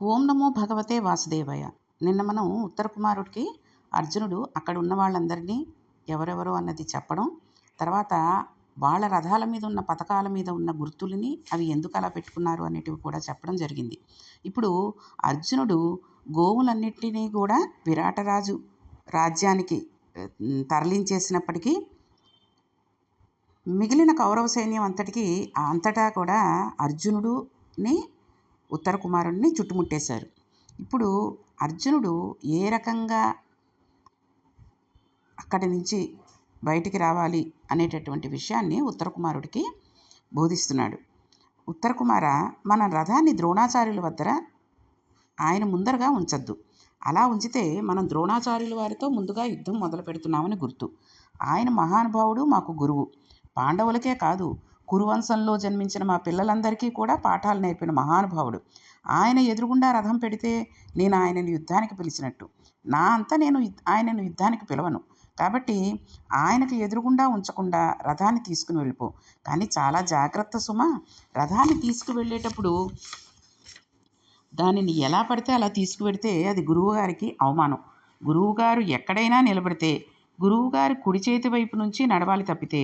ఓం నమో భగవతే వాసుదేవయ్య. నిన్న మనం ఉత్తర కుమారుడికి అర్జునుడు అక్కడ ఉన్న వాళ్ళందరినీ ఎవరెవరు అన్నది చెప్పడం తర్వాత వాళ్ళ రథాల మీద ఉన్న పథకాల మీద ఉన్న గుర్తులని అవి ఎందుకు అలా పెట్టుకున్నారు అనేటివి కూడా చెప్పడం జరిగింది. ఇప్పుడు అర్జునుడు గోవులన్నిటినీ కూడా విరాటరాజు రాజ్యానికి తరలించేసినప్పటికీ మిగిలిన కౌరవ సైన్యం అంతటికి అంతటా కూడా అర్జునుడుని ఉత్తర కుమారుడిని చుట్టుముట్టేశారు. ఇప్పుడు అర్జునుడు ఏ రకంగా అక్కడి నుంచి బయటికి రావాలి అనేటటువంటి విషయాన్ని ఉత్తర కుమారుడికి బోధిస్తున్నాడు. ఉత్తర కుమార మన రథాన్ని ద్రోణాచార్యుల వద్ద ఆయన ముందరగా ఉంచద్దు. అలా ఉంచితే మనం ద్రోణాచార్యుల వారితో ముందుగా యుద్ధం మొదలు పెడుతున్నామని గుర్తు. ఆయన మహానుభావుడు మాకు గురువు. పాండవులకే కాదు కురువంశంలో జన్మించిన మా పిల్లలందరికీ కూడా పాఠాలు నేర్పిన మహానుభావుడు. ఆయన ఎదురుగుండా రథం పెడితే నేను ఆయనను యుద్ధానికి పిలిచినట్టు. నా అంతా నేను ఆయనను యుద్ధానికి పిలవను. కాబట్టి ఆయనకు ఎదురుగుండా ఉంచకుండా రథాన్ని తీసుకుని వెళ్ళిపో. కానీ చాలా జాగ్రత్త సుమ. రథాన్ని తీసుకువెళ్ళేటప్పుడు దానిని ఎలా పడితే అలా తీసుకువెడితే అది గురువుగారికి అవమానం. గురువుగారు ఎక్కడైనా నిలబడితే గురువుగారి కుడి చేతి వైపు నుంచి నడవాలి తప్పితే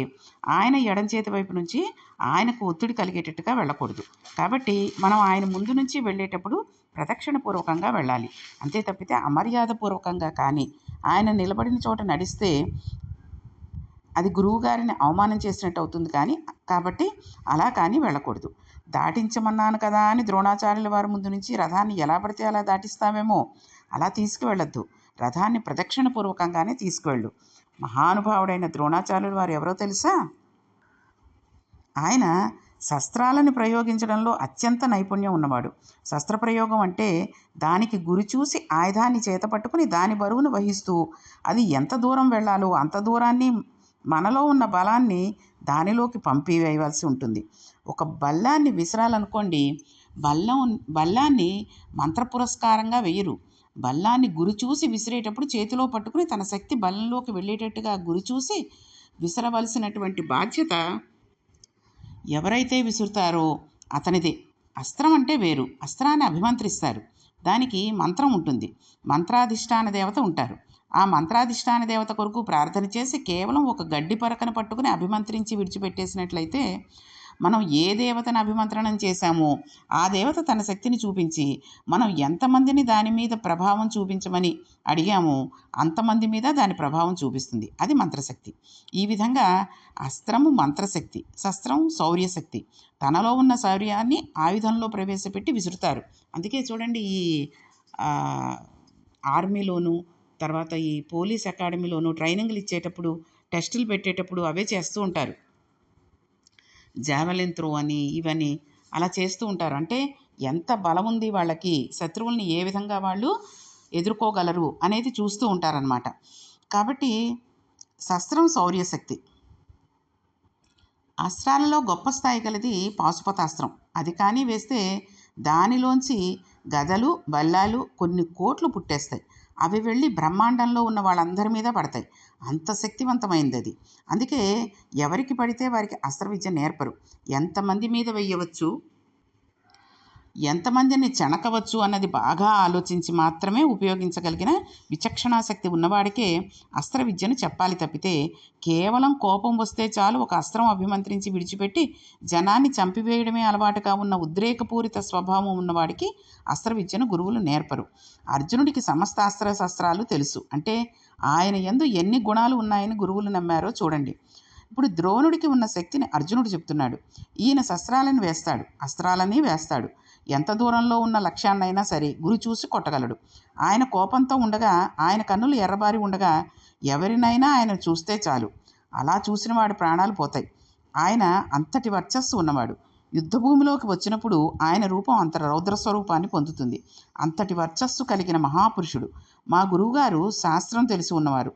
ఆయన ఎడం చేతి వైపు నుంచి ఆయనకు ఒత్తిడి కలిగేటట్టుగా వెళ్ళకూడదు. కాబట్టి మనం ఆయన ముందు నుంచి వెళ్ళేటప్పుడు ప్రదక్షిణ పూర్వకంగా వెళ్ళాలి. అంతే తప్పితే అమర్యాద పూర్వకంగా కానీ ఆయన నిలబడిన చోట నడిస్తే అది గురువుగారిని అవమానం చేసినట్టు అవుతుంది కానీ కాబట్టి అలా కానీ వెళ్ళకూడదు. దాటించమన్నాను కదా అని ద్రోణాచార్యుల వారి ముందు నుంచి రథాన్ని ఎలా పడితే అలా దాటిస్తామేమో అలా తీసుకువెళ్ళొద్దు. రథాన్ని ప్రదక్షిణపూర్వకంగానే తీసుకువెళ్ళు. మహానుభావుడైన ద్రోణాచార్యులు వారు ఎవరో తెలుసా? ఆయన శస్త్రాలను ప్రయోగించడంలో అత్యంత నైపుణ్యం ఉన్నవాడు. శస్త్రప్రయోగం అంటే దానికి గురి చూసి ఆయుధాన్ని చేతపట్టుకుని దాని బరువును వహిస్తూ అది ఎంత దూరం వెళ్ళాలో అంత దూరాన్ని మనలో ఉన్న బలాన్ని దానిలోకి పంపివేయవలసి ఉంటుంది. ఒక బల్లాన్ని విసరాలనుకోండి బల్లం బల్లాన్ని మంత్ర పురస్కారంగా వేయరు. బల్లాన్ని గురి చూసి విసిరేటప్పుడు చేతిలో పట్టుకుని తన శక్తి బలంలోకి వెళ్ళేటట్టుగా గురి చూసి విసరవలసినటువంటి బాధ్యత ఎవరైతే విసురుతారో అతనిదే. అస్త్రం అంటే వేరు. అస్త్రాన్ని అభిమంత్రిస్తారు. దానికి మంత్రం ఉంటుంది. మంత్రాధిష్టాన దేవత ఉంటారు. ఆ మంత్రాధిష్టాన దేవత కొరకు ప్రార్థన చేసి కేవలం ఒక గడ్డి పరకను పట్టుకుని అభిమంత్రించి విడిచిపెట్టేసినట్లయితే మనం ఏ దేవతను అభిమంత్రణం చేశామో ఆ దేవత తన శక్తిని చూపించి మనం ఎంతమందిని దాని మీద ప్రభావం చూపించమని అడిగామో అంతమంది మీద దాని ప్రభావం చూపిస్తుంది. అది మంత్రశక్తి. ఈ విధంగా అస్త్రము మంత్రశక్తి శస్త్రం శౌర్యశక్తి. తనలో ఉన్న శౌర్యాన్ని ఆయుధంలో ప్రవేశపెట్టి విసురుతారు. అందుకే చూడండి ఈ ఆర్మీలోను తర్వాత ఈ పోలీస్ అకాడమీలోను ట్రైనింగ్లు ఇచ్చేటప్పుడు టెస్టులు పెట్టేటప్పుడు అవే చేస్తూ ఉంటారు. జావెలిన్ త్రో అని ఇవని అలా చేస్తూ ఉంటారు. అంటే ఎంత బలం ఉంది వాళ్ళకి శత్రువుల్ని ఏ విధంగా వాళ్ళు ఎదుర్కోగలరు అనేది చూస్తూ ఉంటారనమాట కాబట్టి శస్త్రం శౌర్యశక్తి. అస్త్రాలలో గొప్ప స్థాయి గలది పాశుపతాస్త్రం. అది కానీ వేస్తే దానిలోంచి గదలు బల్లాలు కొన్ని కోట్లు పుట్టేస్తాయి. అవి వెళ్ళి బ్రహ్మాండంలో ఉన్న వాళ్ళందరి మీద పడతాయి. అంత శక్తివంతమైంది అది అందుకే ఎవరికి పడితే వారికి అస్త్ర విద్య నేర్పరు. ఎంతమంది మీద వెయ్యవచ్చు? ఎంతమందిని చెణకవచ్చు అన్నది బాగా ఆలోచించి మాత్రమే ఉపయోగించగలిగిన విచక్షణాశక్తి ఉన్నవాడికే అస్త్ర విద్యను చెప్పాలి తప్పితే కేవలం కోపం వస్తే చాలు ఒక అస్త్రం అభిమంత్రించి విడిచిపెట్టి జనాన్ని చంపివేయడమే అలవాటుగా ఉన్న ఉద్రేకపూరిత స్వభావం ఉన్నవాడికి అస్త్ర విద్యను గురువులు నేర్పరు. అర్జునుడికి సమస్త అస్త్ర శస్త్రాలు తెలుసు. అంటే ఆయన ఎందు ఎన్ని గుణాలు ఉన్నాయని గురువులు నమ్మారో చూడండి. ఇప్పుడు ద్రోణుడికి ఉన్న శక్తిని అర్జునుడు చెప్తున్నాడు. ఈయన శస్త్రాలను వేస్తాడు. అస్త్రాలని వేస్తాడు. ఎంత దూరంలో ఉన్న లక్ష్యాన్నైనా సరే గురి చూసి కొట్టగలడు. ఆయన కోపంతో ఉండగా ఆయన కన్నులు ఎర్రబారి ఉండగా ఎవరినైనా ఆయన చూస్తే చాలు. అలా చూసిన వాడి ప్రాణాలు పోతాయి. ఆయన అంతటి వర్చస్సు ఉన్నవాడు. యుద్ధభూమిలోకి వచ్చినప్పుడు ఆయన రూపం అంత రౌద్ర స్వరూపాన్ని పొందుతుంది. అంతటి వర్చస్సు కలిగిన మహాపురుషుడు. మా గురువుగారు శాస్త్రం తెలిసి ఉన్నవారు.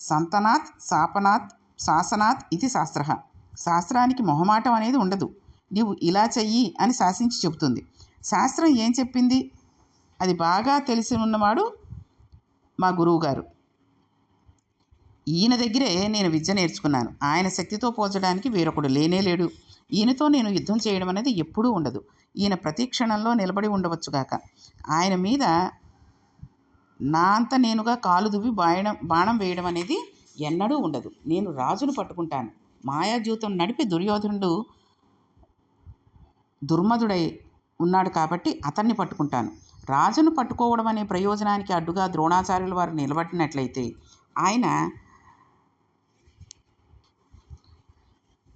సంతనాత్ శాపనాత్ శాసనాత్ ఇది శాస్త్ర శాస్త్రానికి మొహమాటం అనేది ఉండదు. నీవు ఇలా చెయ్యి అని శాసించి చెబుతుంది. శాస్త్రం ఏం చెప్పింది? అది బాగా తెలిసి ఉన్నవాడు మా గురువుగారు. ఈయన దగ్గరే నేను విద్య నేర్చుకున్నాను. ఆయన శక్తితో పోల్చడానికి వేరొకడు లేనే లేడు. ఈయనతో నేను యుద్ధం చేయడం అనేది ఎప్పుడూ ఉండదు. ఈయన ప్రతి క్షణంలో నిలబడి ఉండవచ్చుగాక ఆయన మీద నా అంత నేనుగా కాలు దువ్వి బాయడం బాణం వేయడం అనేది ఎన్నడూ ఉండదు. నేను రాజును పట్టుకుంటాను. మాయాజూతం నడిపి దుర్యోధనుడు దుర్మధుడై ఉన్నాడు కాబట్టి అతన్ని పట్టుకుంటాను. రాజును పట్టుకోవడం అనే ప్రయోజనానికి అడ్డుగా ద్రోణాచార్యుల వారు నిలబడినట్లయితే ఆయన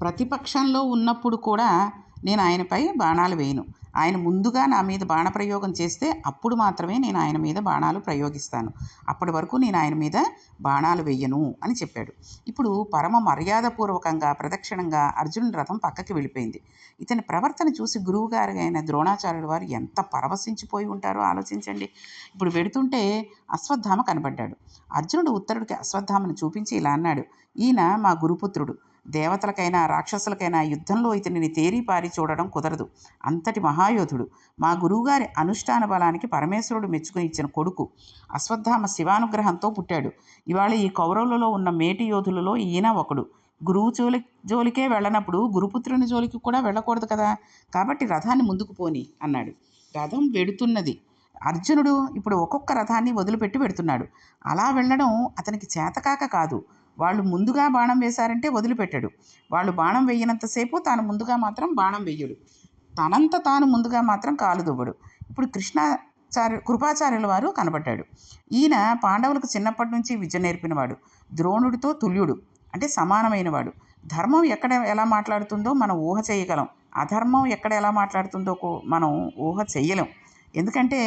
ప్రతిపక్షంలో ఉన్నప్పుడు కూడా నేను ఆయనపై బాణాలు వేయను. ఆయన ముందుగా నా మీద బాణప్రయోగం చేస్తే అప్పుడు మాత్రమే నేను ఆయన మీద బాణాలు ప్రయోగిస్తాను. అప్పటి వరకు నేను ఆయన మీద బాణాలు వెయ్యను అని చెప్పాడు. ఇప్పుడు పరమ మర్యాదపూర్వకంగా ప్రదక్షిణంగా అర్జునుడి రథం పక్కకి వెళ్ళిపోయింది. ఇతని ప్రవర్తన చూసి గురువుగారు అయిన ద్రోణాచార్యుడు వారు ఎంత పరవశించిపోయి ఉంటారో ఆలోచించండి. ఇప్పుడు వెడుతుంటే అశ్వత్థామ కనబడ్డాడు. అర్జునుడు ఉత్తరుడికి అశ్వత్థామను చూపించి ఇలా అన్నాడు ఈయన మా గురుపుత్రుడు. దేవతలకైనా రాక్షసులకైనా యుద్ధంలో ఇతనిని తేరిపారి చూడడం కుదరదు. అంతటి మహాయోధుడు. మా గురువుగారి అనుష్ఠాన బలానికి పరమేశ్వరుడు మెచ్చుకుని ఇచ్చిన కొడుకు అశ్వత్థామ శివానుగ్రహంతో పుట్టాడు. ఇవాళ ఈ కౌరవులలో ఉన్న మేటి యోధులలో ఈయన ఒకడు. గురువు జోలి జోలికే వెళ్ళనప్పుడు గురుపుత్రుని జోలికి కూడా వెళ్ళకూడదు కదా. కాబట్టి రథాన్ని ముందుకు పోని అన్నాడు. రథం వెడుతున్నది. అర్జునుడు ఇప్పుడు ఒక్కొక్క రథాన్ని వదిలిపెట్టి పెడుతున్నాడు అలా వెళ్ళడం అతనికి చేతకాక కాదు. వాళ్ళు ముందుగా బాణం వేశారంటే వదిలిపెట్టడు. వాళ్ళు బాణం వేయనంతసేపు తాను ముందుగా మాత్రం బాణం వేయడు. తనంత తాను ముందుగా మాత్రం కాలు దువ్వడు. ఇప్పుడు కృష్ణాచార్య కృపాచార్యుల వారు కనబడ్డాడు. ఈయన పాండవులకు చిన్నప్పటి నుంచి విద్య నేర్పినవాడు. ద్రోణుడితో తుల్యుడు అంటే సమానమైనవాడు. ధర్మం ఎక్కడ ఎలా మాట్లాడుతుందో మనం ఊహ చేయగలం. అధర్మం ఎక్కడ ఎలా మాట్లాడుతుందో మనం ఊహ చేయలేం. ఎందుకంటే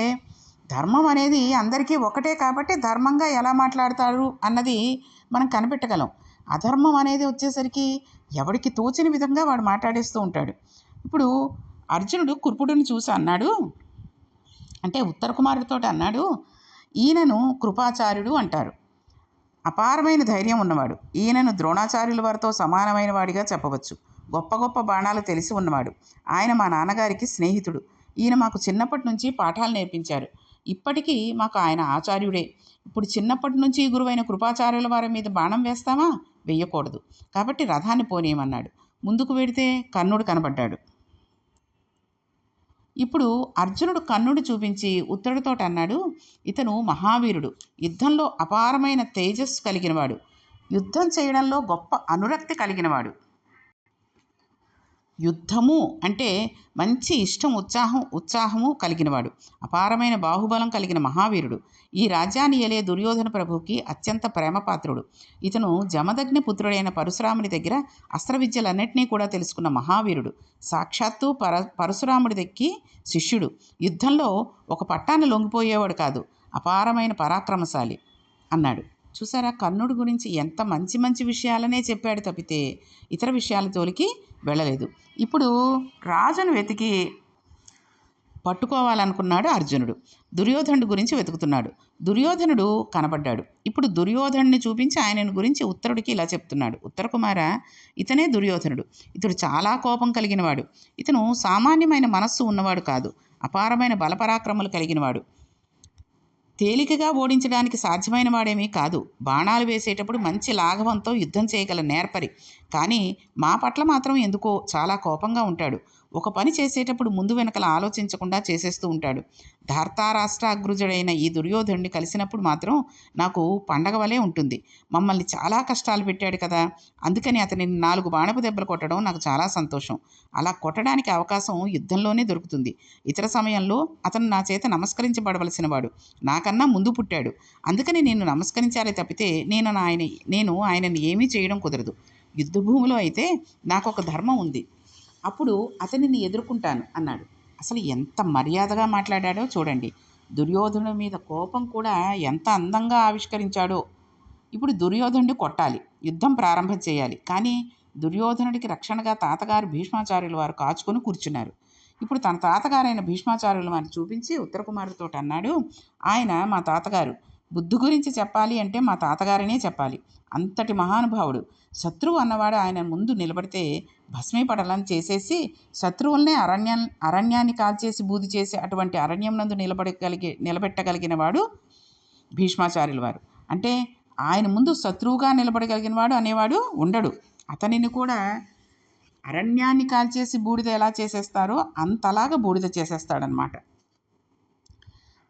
ధర్మం అనేది అందరికీ ఒకటే కాబట్టి ధర్మంగా ఎలా మాట్లాడతారు అన్నది మనం కనిపెట్టగలం. అధర్మం అనేది వచ్చేసరికి ఎవడికి తోచని విధంగా వాడు మాట్లాడేస్తూ ఉంటాడు. ఇప్పుడు అర్జునుడు కుర్పుడుని చూసి అన్నాడు అంటే ఉత్తర కుమారుడితో అన్నాడు ఈయనను కృపాచార్యుడు అంటారు. అపారమైన ధైర్యం ఉన్నవాడు. ఈయనను ద్రోణాచార్యుల వారితో సమానమైన వాడిగా చెప్పవచ్చు. గొప్ప గొప్ప బాణాలు తెలిసి ఉన్నవాడు. ఆయన మా నాన్నగారికి స్నేహితుడు. ఈయన మాకు చిన్నప్పటి నుంచి పాఠాలు నేర్పించారు. ఇప్పటికీ మాకు ఆయన ఆచార్యుడే. ఇప్పుడు చిన్నప్పటి నుంచి గురువైన కృపాచార్యుల వారి మీద బాణం వేస్తామా? వెయ్యకూడదు కాబట్టి రథాన్ని పోనీయమన్నాడు. ముందుకు వెడితే కర్ణుడు కనబడ్డాడు. ఇప్పుడు అర్జునుడు కన్నుడు చూపించి ఉత్తరుడితోటి అన్నాడు ఇతను మహావీరుడు. యుద్ధంలో అపారమైన తేజస్సు కలిగినవాడు. యుద్ధం చేయడంలో గొప్ప అనురక్తి కలిగినవాడు. యుద్ధము అంటే మంచి ఇష్టం ఉత్సాహం ఉత్సాహము కలిగినవాడు. అపారమైన బాహుబలం కలిగిన మహావీరుడు. ఈ రాజ్యాన్ని ఏలే దుర్యోధన ప్రభువుకి అత్యంత ప్రేమపాత్రుడు. ఇతను జమదగ్ని పుత్రుడైన పరశురాముడి దగ్గర అస్త్ర విద్యలన్నింటినీ కూడా తెలుసుకున్న మహావీరుడు. సాక్షాత్తు పర పరశురాముడి దగ్గి శిష్యుడు. యుద్ధంలో ఒక పట్టాన్ని లొంగిపోయేవాడు కాదు. అపారమైన పరాక్రమశాలి అన్నాడు. చూసారా? కర్ణుడి గురించి ఎంత మంచి మంచి విషయాలనే చెప్పాడు తప్పితే ఇతర విషయాల జోలికి వెళ్ళలేదు. ఇప్పుడు రాజును వెతికి పట్టుకోవాలనుకున్నాడు అర్జునుడు. దుర్యోధనుడు గురించి వెతుకుతున్నాడు. దుర్యోధనుడు కనబడ్డాడు. ఇప్పుడు దుర్యోధనుడిని చూపించి ఆయన గురించి ఉత్తరుడికి ఇలా చెప్తున్నాడు. ఉత్తర కుమార ఇతనే దుర్యోధనుడు. ఇతడు చాలా కోపం కలిగినవాడు. ఇతను సామాన్యమైన మనస్సు ఉన్నవాడు కాదు. అపారమైన బలపరాక్రమలు కలిగినవాడు. తేలికగా ఓడించడానికి సాధ్యమైన వాడేమీ కాదు. బాణాలు వేసేటప్పుడు మంచి లాఘవంతో యుద్ధం చేయగల నేర్పరి. కానీ మా పట్ల మాత్రం ఎందుకో చాలా కోపంగా ఉంటాడు. ఒక పని చేసేటప్పుడు ముందు వెనకల ఆలోచించకుండా చేసేస్తూ ఉంటాడు. ధార్తారాష్ట్రాగ్రుజుడైన ఈ దుర్యోధనుడిని కలిసినప్పుడు మాత్రం నాకు పండగ వలె ఉంటుంది. మమ్మల్ని చాలా కష్టాలు పెట్టాడు కదా. అందుకని అతని నాలుగు బాణపు దెబ్బలు కొట్టడం నాకు చాలా సంతోషం. అలా కొట్టడానికి అవకాశం యుద్ధంలోనే దొరుకుతుంది. ఇతర సమయంలో అతను నా చేత నమస్కరించబడవలసిన వాడు. నాకన్నా ముందు పుట్టాడు. అందుకని నేను నమస్కరించాలి తప్పితే నేను ఆయన నేను ఆయనని ఏమీ చేయడం కుదరదు. యుద్ధభూమిలో అయితే నాకు ఒక ధర్మం ఉంది. అప్పుడు అతనిని ఎదుర్కొంటాను అన్నాడు. అసలు ఎంత మర్యాదగా మాట్లాడాడో చూడండి. దుర్యోధను మీద కోపం కూడా ఎంత అందంగా ఆవిష్కరించాడో. ఇప్పుడు దుర్యోధనుడి కొట్టాలి. యుద్ధం ప్రారంభం చేయాలి. కానీ దుర్యోధనుడికి రక్షణగా తాతగారు భీష్మాచార్యుల వారు కాచుకొని కూర్చున్నారు. ఇప్పుడు తన తాతగారైన భీష్మాచార్యులు వారిని చూపించి ఉత్తర కుమారుడితో అన్నాడు ఆయన మా తాతగారు. బుద్ధి గురించి చెప్పాలి అంటే మా తాతగారనే చెప్పాలి. అంతటి మహానుభావుడు. శత్రువు అన్నవాడు ఆయన ముందు నిలబడితే భస్మీపటలం చేసేసి శత్రువుల్నే అరణ్యం అరణ్యాన్ని కాల్చేసి బూది చేసి అటువంటి అరణ్యం నందు నిలబడగలిగే నిలబెట్టగలిగిన వాడు భీష్మాచార్యుల వారు. అంటే ఆయన ముందు శత్రువుగా నిలబడగలిగిన వాడు అనేవాడు ఉండడు. అతనిని కూడా అరణ్యాన్ని కాల్చేసి బూడిద ఎలా చేసేస్తారో అంతలాగా బూడిద చేసేస్తాడనమాట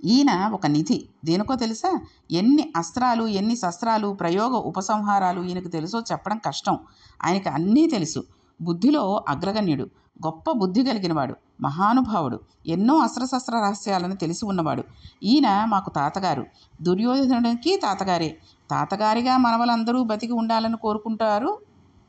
ఈయన ఒక నిధి. దేనికో తెలుసా? ఎన్ని అస్త్రాలు ఎన్ని శస్త్రాలు ప్రయోగ ఉపసంహారాలు ఈయనకు తెలుసో చెప్పడం కష్టం. ఆయనకి అన్నీ తెలుసు. బుద్ధిలో అగ్రగణ్యుడు గొప్ప బుద్ధి కలిగినవాడు మహానుభావుడు ఎన్నో అస్త్రశస్త్ర రహస్యాలను తెలిసి ఉన్నవాడు. ఈయన మాకు తాతగారు. దుర్యోధనుడికి తాతగారే. తాతగారిగా మనవలందరూ బతికి ఉండాలని కోరుకుంటారు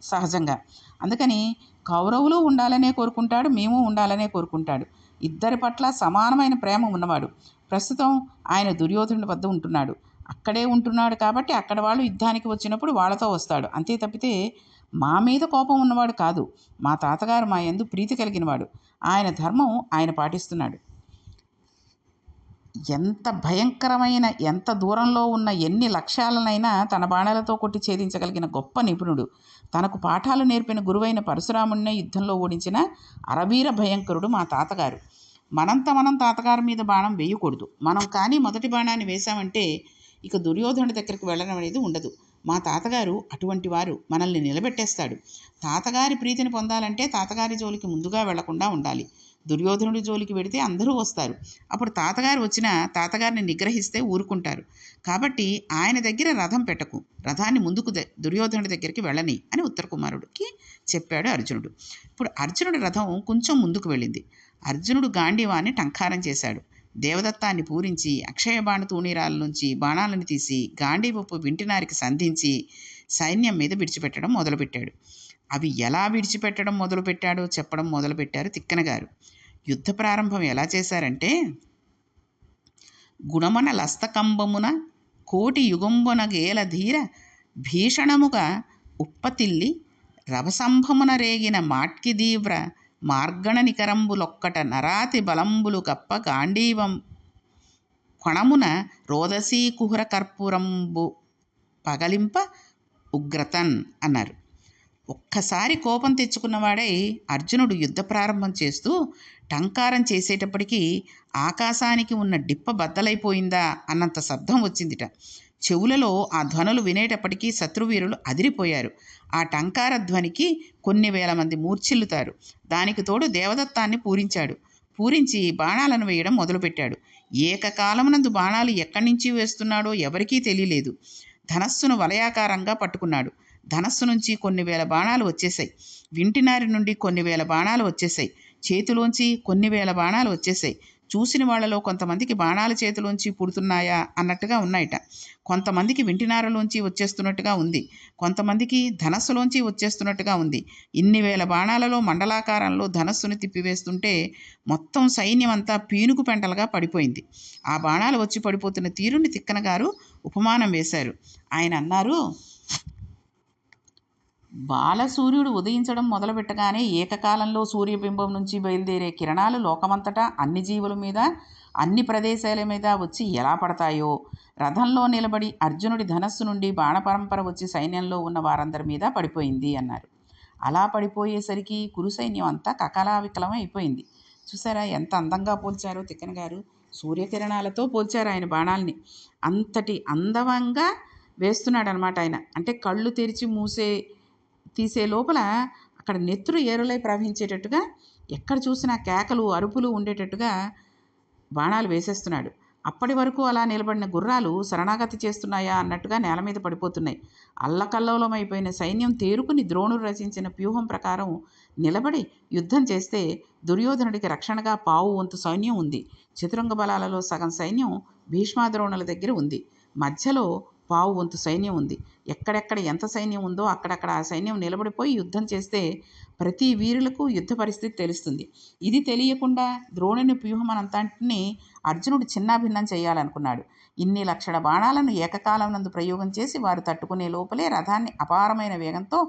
సహజంగా. అందుకని కౌరవులు ఉండాలనే కోరుకుంటాడు మేము ఉండాలనే కోరుకుంటాడు. ఇద్దరి పట్ల సమానమైన ప్రేమ ఉన్నవాడు. ప్రస్తుతం ఆయన దుర్యోధనుడి వద్ద ఉంటున్నాడు. అక్కడే ఉంటున్నాడు కాబట్టి అక్కడ వాళ్ళు యుద్ధానికి వచ్చినప్పుడు వాళ్ళతో వస్తాడు. అంతే తప్పితే మా మీద కోపం ఉన్నవాడు కాదు. మా తాతగారు మా యందు ప్రీతి కలిగినవాడు. ఆయన ధర్మం ఆయన పాటిస్తున్నాడు. ఎంత భయంకరమైన ఎంత దూరంలో ఉన్న ఎన్ని లక్ష్యాలనైనా తన బాణాలతో కొట్టి ఛేదించగలిగిన గొప్ప నిపుణుడు. తనకు పాఠాలు నేర్పిన గురువైన పరశురాముడినే యుద్ధంలో ఓడించిన అరవీర భయంకరుడు మా తాతగారు. మనంత మనం తాతగారి మీద బాణం వేయకూడదు. మనం కానీ మొదటి బాణాన్ని వేశామంటే ఇక దుర్యోధనుడి దగ్గరికి వెళ్ళడం అనేది ఉండదు. మా తాతగారు అటువంటి వారు మనల్ని నిలబెట్టేస్తాడు. తాతగారి ప్రీతిని పొందాలంటే తాతగారి జోలికి ముందుగా వెళ్ళకుండా ఉండాలి. దుర్యోధనుడి జోలికి వెడితే అందరూ వస్తారు. అప్పుడు తాతగారు వచ్చినా తాతగారిని నిగ్రహిస్తే ఊరుకుంటారు. కాబట్టి ఆయన దగ్గర రథం పెట్టకు. రథాన్ని ముందుకు దుర్యోధనుడి దగ్గరికి వెళ్ళని అని ఉత్తర కుమారుడికి చెప్పాడు అర్జునుడు. ఇప్పుడు అర్జునుడి రథం కొంచెం ముందుకు వెళ్ళింది. అర్జునుడు గాంధీవాన్ని టంకారం చేశాడు. దేవదత్తాన్ని పూరించి అక్షయబాణ తూణీరాల నుంచి బాణాలను తీసి గాంధీవపు వింటినారికి సంధించి సైన్యం మీద విడిచిపెట్టడం మొదలుపెట్టాడు. అవి ఎలా విడిచిపెట్టడం మొదలుపెట్టాడో చెప్పడం మొదలుపెట్టారు తిక్కన గారు. యుద్ధ ప్రారంభం ఎలా చేశారంటే గుణమన లస్తకంబమున కోటి యుగంబున గేల ధీర భీషణముగా ఉప్పతిల్లి రవసంభమున రేగిన మాట్కి దీవ్ర మార్గణ నికరంబులొక్కట నరాతి బలంబులు కప్ప గాంధీవం కొణమున రోదసీ కుహర కర్పూరంబు పగలింప ఉగ్రతన్ అన్నారు. ఒక్కసారి కోపం తెచ్చుకున్నవాడై అర్జునుడు యుద్ధ ప్రారంభం చేస్తూ టంకారం చేసేటప్పటికీ ఆకాశానికి ఉన్న డిప్ప బద్దలైపోయిందా అన్నంత శబ్దం వచ్చిందిట. చెవులలో ఆ ధ్వనులు వినేటప్పటికీ శత్రువీరులు అదిరిపోయారు. ఆ టంకార ధ్వనికి కొన్ని వేల మంది మూర్ఛిల్లుతారు. దానికి తోడు దేవదత్తాన్ని పూరించాడు. పూరించి బాణాలను వేయడం మొదలుపెట్టాడు. ఏకకాలమునందు బాణాలు ఎక్కడి నుంచి వేస్తున్నాడో ఎవరికీ తెలియలేదు. ధనస్సును వలయాకారంగా పట్టుకున్నాడు. ధనస్సు నుంచి కొన్ని వేల బాణాలు వచ్చేసాయి వింటినారి నుండి కొన్ని వేల బాణాలు వచ్చేసాయి చేతిలోంచి కొన్ని వేల బాణాలు వచ్చేసాయి చూసిన వాళ్ళలో కొంతమందికి బాణాల చేతిలోంచి పుడుతున్నాయా అన్నట్టుగా ఉన్నాయట. కొంతమందికి వింటినారలోంచి వచ్చేస్తున్నట్టుగా ఉంది. కొంతమందికి ధనస్సులోంచి వచ్చేస్తున్నట్టుగా ఉంది. ఇన్ని వేల బాణాలలో మండలాకారంలో ధనస్సును తిప్పివేస్తుంటే మొత్తం సైన్యం అంతా పీనుకు పెంటలుగా పడిపోయింది. ఆ బాణాలు వచ్చి పడిపోతున్న తీరుని తిక్కన గారు ఉపమానం వేశారు. ఆయన అన్నారు బాలసూర్యుడు ఉదయించడం మొదలుపెట్టగానే ఏకకాలంలో సూర్యబింబం నుంచి బయలుదేరే కిరణాలు లోకమంతటా అన్ని జీవుల మీద అన్ని ప్రదేశాల మీద వచ్చి ఎలా పడతాయో రథంలో నిలబడి అర్జునుడి ధనస్సు నుండి బాణపరంపర వచ్చి సైన్యంలో ఉన్న వారందరి మీద పడిపోయింది అన్నారు. అలా పడిపోయేసరికి కురు సైన్యం అంతా కకలావికలం అయిపోయింది. చూసారా ఎంత అందంగా పోల్చారో తిక్కన గారు. సూర్యకిరణాలతో పోల్చారు ఆయన బాణాల్ని. అంతటి అందవంగా వేస్తున్నాడు అనమాట ఆయన. అంటే కళ్ళు తెరిచి మూసే తీసే లోపల అక్కడ నెత్తురు ఏరులై ప్రవహించేటట్టుగా ఎక్కడ చూసినా కేకలు అరుపులు ఉండేటట్టుగా బాణాలు వేసేస్తున్నాడు. అప్పటి వరకు అలా నిలబడిన గుర్రాలు శరణాగతి చేస్తున్నాయా అన్నట్టుగా నేల మీద పడిపోతున్నాయి. అల్లకల్లోలమైపోయిన సైన్యం తేరుకుని ద్రోణుడు రచించిన వ్యూహం ప్రకారం నిలబడి యుద్ధం చేస్తే దుర్యోధనుడికి రక్షణగా పావు వంతు సైన్యం ఉంది. చతురంగ బలాలలో సగం సైన్యం భీష్మాద్రోణుల దగ్గర ఉంది. మధ్యలో పావు వంతు సైన్యం ఉంది. ఎక్కడెక్కడ ఎంత సైన్యం ఉందో అక్కడక్కడ ఆ సైన్యం నిలబడిపోయి యుద్ధం చేస్తే ప్రతి వీరులకు యుద్ధ పరిస్థితి తెలుస్తుంది. ఇది తెలియకుండా ద్రోణుని వ్యూహమనంతటిని అర్జునుడు చిన్నాభిన్నం చేయాలనుకున్నాడు. ఇన్ని లక్షల బాణాలను ఏకకాలం నందు ప్రయోగం చేసి వారు తట్టుకునే లోపలే రథాన్ని అపారమైన వేగంతో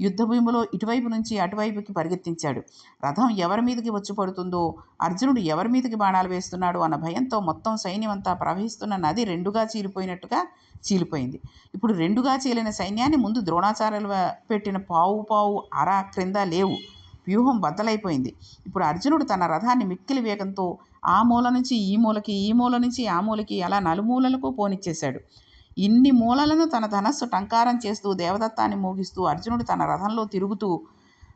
యుద్ధభూమిలో ఇటువైపు నుంచి అటువైపుకి పరిగెత్తించాడు. రథం ఎవరి మీదకి వచ్చి పడుతుందో అర్జునుడు ఎవరి మీదకి బాణాలు వేస్తున్నాడు అన్న భయంతో మొత్తం సైన్యమంతా ప్రవహిస్తున్న నది రెండుగా చీలిపోయినట్టుగా చీలిపోయింది. ఇప్పుడు రెండుగా చీలిన సైన్యాన్ని ముందు ద్రోణాచార్యులు పెట్టిన పావు పావు అర క్రింద లేవు. వ్యూహం బద్దలైపోయింది. ఇప్పుడు అర్జునుడు తన రథాన్ని మిక్కిలి వేగంతో ఆ మూల నుంచి ఈ మూలకి ఈ మూల నుంచి ఆ మూలకి అలా నలుమూలలకు పోనిచ్చేశాడు. ఇన్ని మూలలను తన ధనస్సు టంకారం చేస్తూ దేవదత్తాన్ని మోగిస్తూ అర్జునుడు తన రథంలో తిరుగుతూ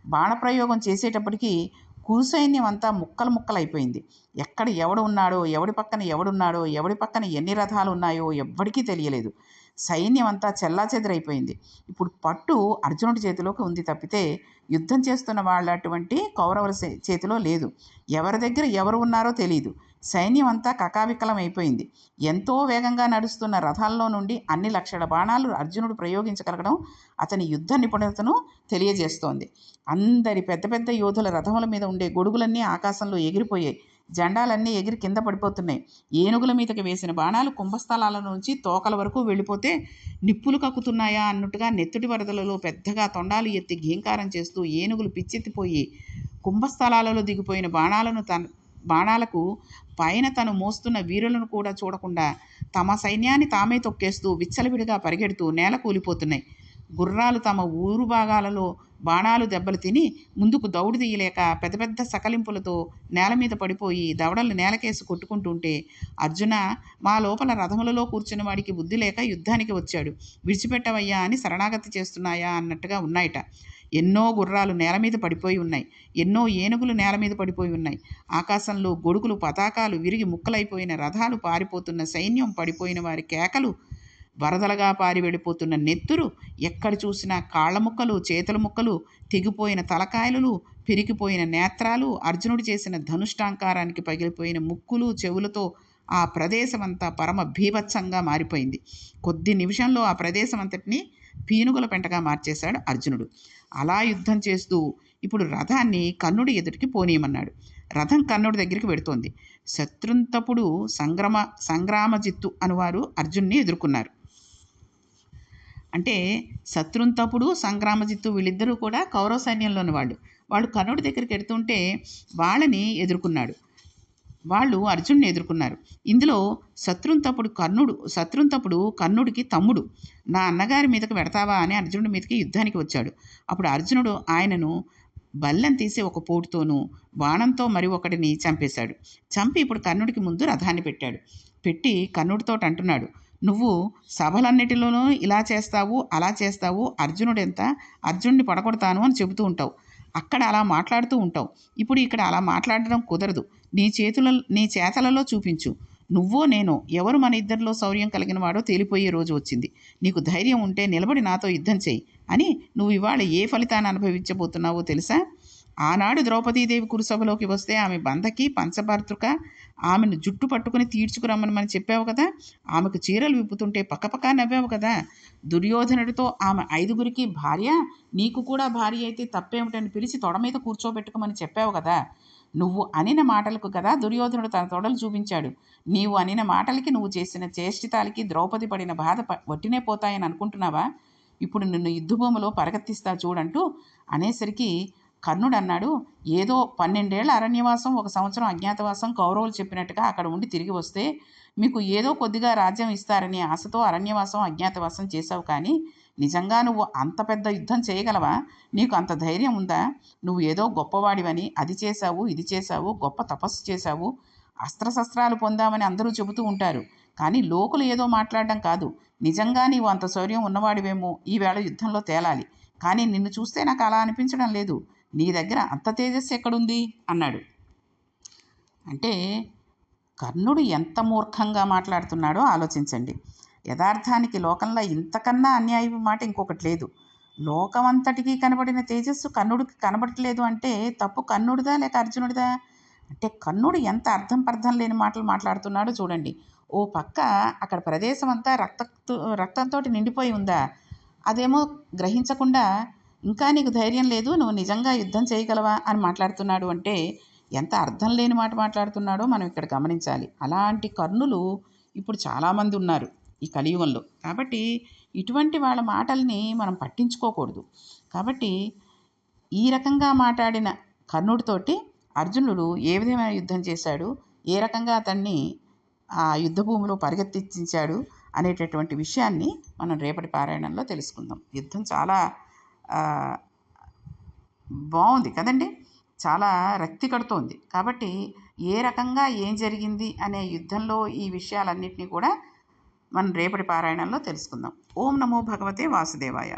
బాణప్రయోగం చేసేటప్పటికి కురుసైన్యం అంతా ముక్కలు ముక్కలైపోయింది. ఎక్కడ ఎవడు ఉన్నాడో ఎవడి పక్కన ఎవడున్నాడో ఎవడి పక్కన ఎన్ని రథాలు ఉన్నాయో ఎవ్వడికీ తెలియలేదు. సైన్యం అంతా చెల్లాచెదరైపోయింది. ఇప్పుడు పట్టు అర్జునుడి చేతిలోకి ఉంది తప్పితే యుద్ధం చేస్తున్న వాళ్ళ అటువంటి కౌరవుల చే- చేతిలో లేదు. ఎవరి దగ్గర ఎవరు ఉన్నారో తెలియదు సైన్యం అంతా కకావికలం అయిపోయింది. ఎంతో వేగంగా నడుస్తున్న రథాల్లో నుండి అన్ని లక్షల బాణాలు అర్జునుడు ప్రయోగించగలగడం అతని యుద్ధ నిపుణతను తెలియజేస్తోంది. అందరి పెద్ద పెద్ద యోధుల రథముల మీద ఉండే గొడుగులన్నీ ఆకాశంలో ఎగిరిపోయాయి. జెండాలన్నీ ఎగిరి కింద పడిపోతున్నాయి. ఏనుగుల మీదకి వేసిన బాణాలు కుంభస్థలాల నుంచి తోకల వరకు వెళ్ళిపోతే నిప్పులు కక్కుతున్నాయా అన్నట్టుగా నెత్తుడి వరదలలో పెద్దగా తొండాలు ఎత్తి ఘీంకారం చేస్తూ ఏనుగులు పిచ్చెత్తిపోయి కుంభస్థలాలలో దిగిపోయిన బాణాలను తన బాణాలకు పైన తను మోస్తున్న వీరులను కూడా చూడకుండా తమ సైన్యాన్ని తామే తొక్కేస్తూ విచ్చలవిడిగా పరిగెడుతూ నేల కూలిపోతున్నాయి. గుర్రాలు తమ ఊరు భాగాలలో బాణాలు దెబ్బలు తిని ముందుకు దౌడు తీయలేక పెద్ద పెద్ద సకలింపులతో నేల మీద పడిపోయి దవడలు నేలకేసి కొట్టుకుంటుంటే అర్జున మా లోపల రథములలో కూర్చున్న వాడికి బుద్ధి లేక యుద్ధానికి వచ్చాడు. విడిచిపెట్టవయ్యా అని శరణాగతి చేస్తున్నాయా అన్నట్టుగా ఉన్నాయట. ఎన్నో గుర్రాలు నేల మీద పడిపోయి ఉన్నాయి. ఎన్నో ఏనుగులు నేల మీద పడిపోయి ఉన్నాయి. ఆకాశంలో గొడుగులు పతాకాలు విరిగి ముక్కలైపోయిన రథాలు పారిపోతున్న సైన్యం పడిపోయిన వారి కేకలు వరదలుగా పారి వెళ్ళిపోతున్న నెత్తురు ఎక్కడ చూసినా కాళ్ళ ముక్కలు చేతుల ముక్కలు తెగిపోయిన తలకాయలు పెరిగిపోయిన నేత్రాలు అర్జునుడు చేసిన ధనుష్టాంకారానికి పగిలిపోయిన ముక్కులు చెవులతో ఆ ప్రదేశమంతా పరమ భీభత్సంగా మారిపోయింది. కొద్ది నిమిషంలో ఆ ప్రదేశం అంతటిని పీనుగుల పెంటగా మార్చేశాడు అర్జునుడు. అలా యుద్ధం చేస్తూ ఇప్పుడు రథాన్ని కర్ణుడి ఎదుటికి పోనీయమన్నాడు. రథం కర్ణుడి దగ్గరికి వెడుతోంది. శత్రుంతపుడు సంగ్రమ సంగ్రామజిత్తు అనువారు అర్జున్ని ఎదుర్కొన్నారు. అంటే శత్రుంతపుడు సంగ్రామజిత్తు వీళ్ళిద్దరూ కూడా కౌరవ సైన్యంలోని వాళ్ళు. వాళ్ళు కర్ణుడి దగ్గరికి ఎడుతుంటే వాళ్ళని ఎదుర్కొన్నాడు. వాళ్ళు అర్జునుని ఎదుర్కొన్నారు. ఇందులో శత్రుంతపుడు కర్ణుడు శత్రుంతపుడు కర్ణుడికి తమ్ముడు. నా అన్నగారి మీదకి పెడతావా అని అర్జునుడి మీదకి యుద్ధానికి వచ్చాడు. అప్పుడు అర్జునుడు ఆయనను బల్లెం తీసి ఒక పోటుతోనూ బాణంతో మరి ఒకటిని చంపేశాడు. చంపి ఇప్పుడు కర్ణుడికి ముందు రథాన్ని పెట్టాడు. పెట్టి కర్ణుడితో అంటున్నాడు నువ్వు సభలన్నిటిలోనూ ఇలా చేస్తావు అలా చేస్తావు అర్జునుడు ఎంత అర్జునుడిని పడగొడతాను అని చెబుతూ ఉంటావు. అక్కడ అలా మాట్లాడుతూ ఉంటావు. ఇప్పుడు ఇక్కడ అలా మాట్లాడడం కుదరదు. నీ చేతుల నీ చేతలలో చూపించు. నువ్వో నేను ఎవరు మన ఇద్దరిలో శౌర్యం కలిగిన వాడో తేలిపోయే రోజు వచ్చింది. నీకు ధైర్యం ఉంటే నిలబడి నాతో యుద్ధం చేయి. అని నువ్వు ఇవాళ ఏ ఫలితాన్ని అనుభవించబోతున్నావో తెలుసా? ఆనాడు ద్రౌపదీదేవి కురుసభలోకి వస్తే ఆమె బంధకి పంచభర్తృక ఆమెను జుట్టు పట్టుకుని తీర్చుకురమ్మని మనం చెప్పావు కదా. ఆమెకు చీరలు విప్పుతుంటే పక్కపక్క నవ్వావు కదా. దుర్యోధనుడితో ఆమె ఐదుగురికి భార్య నీకు కూడా భార్య అయితే తప్పేమిటని పిలిచి తొడ మీద కూర్చోబెట్టుకోమని చెప్పావు కదా. నువ్వు అనిన మాటలకు కదా దుర్యోధనుడు తన తొడలు చూపించాడు. నీవు అనిన మాటలకి నువ్వు చేసిన చేష్టితాలకి ద్రౌపది పడిన బాధ ప- వట్టినే పోతాయని అనుకుంటున్నావా? ఇప్పుడు నిన్ను యుద్ధభూమిలో పరగత్తిస్తా చూడంటూ అనేసరికి కర్ణుడన్నాడు ఏదో పన్నెండేళ్ళ అరణ్యవాసం ఒక సంవత్సరం అజ్ఞాతవాసం కౌరవులు చెప్పినట్టుగా అక్కడ ఉండి తిరిగి వస్తే మీకు ఏదో కొద్దిగా రాజ్యం ఇస్తారని ఆశతో అరణ్యవాసం అజ్ఞాతవాసం చేశావు కానీ నిజంగా నువ్వు అంత పెద్ద యుద్ధం చేయగలవా? నీకు అంత ధైర్యం ఉందా? నువ్వు ఏదో గొప్పవాడివని అది చేశావు ఇది చేశావు గొప్ప తపస్సు చేశావు అస్త్రశస్త్రాలు పొందామని అందరూ చెబుతూ ఉంటారు. కానీ లోకులు ఏదో మాట్లాడడం కాదు. నిజంగా నీవు అంత శౌర్యం ఉన్నవాడివేమో ఈవేళ యుద్ధంలో తేలాలి. కానీ నిన్ను చూస్తే నాకు అలా అనిపించడం లేదు. నీ దగ్గర అంత తేజస్సు ఎక్కడుంది? అన్నాడు. అంటే కర్ణుడు ఎంత మూర్ఖంగా మాట్లాడుతున్నాడో ఆలోచించండి. యథార్థానికి లోకంలో ఇంతకన్నా అన్యాయం మాట ఇంకొకటి లేదు. లోకమంతటికి కనబడిన తేజస్సు కర్ణుడికి కనబడట్లేదు అంటే తప్పు కర్ణుడిదా లేక అర్జునుడిదా? అంటే కర్ణుడు ఎంత అర్థం పర్థం లేని మాటలు మాట్లాడుతున్నాడో చూడండి. ఓ పక్క అక్కడ ప్రదేశం అంతా రక్త రక్తంతో నిండిపోయి ఉందా? అదేమో గ్రహించకుండా ఇంకా నీకు ధైర్యం లేదు నువ్వు నిజంగా యుద్ధం చేయగలవా అని మాట్లాడుతున్నాడు అంటే ఎంత అర్థం లేని మాట మాట్లాడుతున్నాడో మనం ఇక్కడ గమనించాలి. అలాంటి కర్ణులు ఇప్పుడు చాలామంది ఉన్నారు ఈ కలియుగంలో. కాబట్టి ఇటువంటి వాళ్ళ మాటల్ని మనం పట్టించుకోకూడదు. కాబట్టి ఈ రకంగా మాట్లాడిన కర్ణుడితోటి అర్జునుడు ఏ విధమైన యుద్ధం చేశాడు ఏ రకంగా అతన్ని ఆ యుద్ధ భూమిలో పరిగెత్తించాడు అనేటటువంటి విషయాన్ని మనం రేపటి పారాయణంలో తెలుసుకుందాం. యుద్ధం చాలా బాగుంది కదండి. చాలా రక్తి కడుతోంది. కాబట్టి ఏ రకంగా ఏం జరిగింది అనే యుద్ధంలో ఈ విషయాలన్నింటినీ కూడా మనం రేపటి పారాయణంలో తెలుసుకుందాం. ఓం నమో భగవతే వాసుదేవాయ.